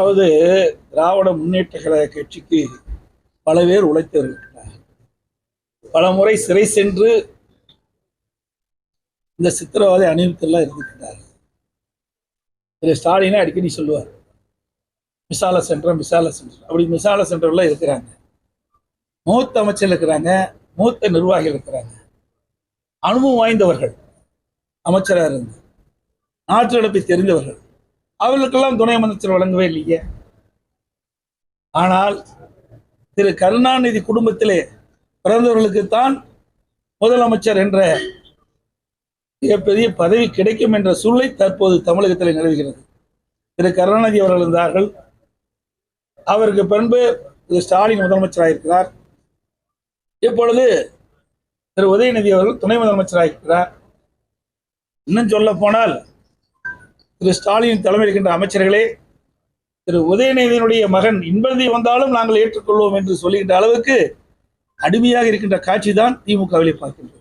அதாவது திராவிட முன்னேற்ற கழக கட்சிக்கு பல பேர் உழைத்து வருகின்றனர். பல முறை சிறை சென்று இந்த சித்திரவதை அணிவித்தெல்லாம் இருந்திருக்கிறார் திரு ஸ்டாலினை அடிக்கடி சொல்லுவார் மிசால சென்டர் மிசால சென்டர் அப்படி மிசால சென்டர்லாம் இருக்கிறாங்க. மூத்த அமைச்சர் இருக்கிறாங்க மூத்த நிர்வாகிகள் இருக்கிறாங்க. அனுபவம் வாய்ந்தவர்கள் அமைச்சராக இருந்து நாட்டு நடப்பை தெரிந்தவர்கள். அவர்களுக்கெல்லாம் துணை அமைச்சர் வழங்கவே இல்லையே. ஆனால் திரு கருணாநிதி குடும்பத்திலே பிறந்தவர்களுக்குத்தான் முதலமைச்சர் என்ற மிகப்பெரிய பதவி கிடைக்கும் என்ற சூழலை தற்போது தமிழகத்தில் நிலவுகிறது. திரு கருணாநிதி அவர்கள் இருந்தார்கள். அவருக்கு பின்பு திரு ஸ்டாலின் முதலமைச்சராக இருக்கிறார் இப்பொழுது திரு உதயநிதி அவர்கள் துணை முதலமைச்சராயிருக்கிறார். இன்னும் சொல்ல போனால் திரு ஸ்டாலின் தலைமையில் இருக்கின்ற அமைச்சர்களே திரு உதயநிதியினுடைய மகன் இன்பந்தி வந்தாலும் நாங்கள் ஏற்றுக்கொள்வோம் என்று சொல்லுகின்ற அளவுக்கு அடிமையாக இருக்கின்ற காட்சி தான் திமுகவிலே பார்க்கின்றோம்.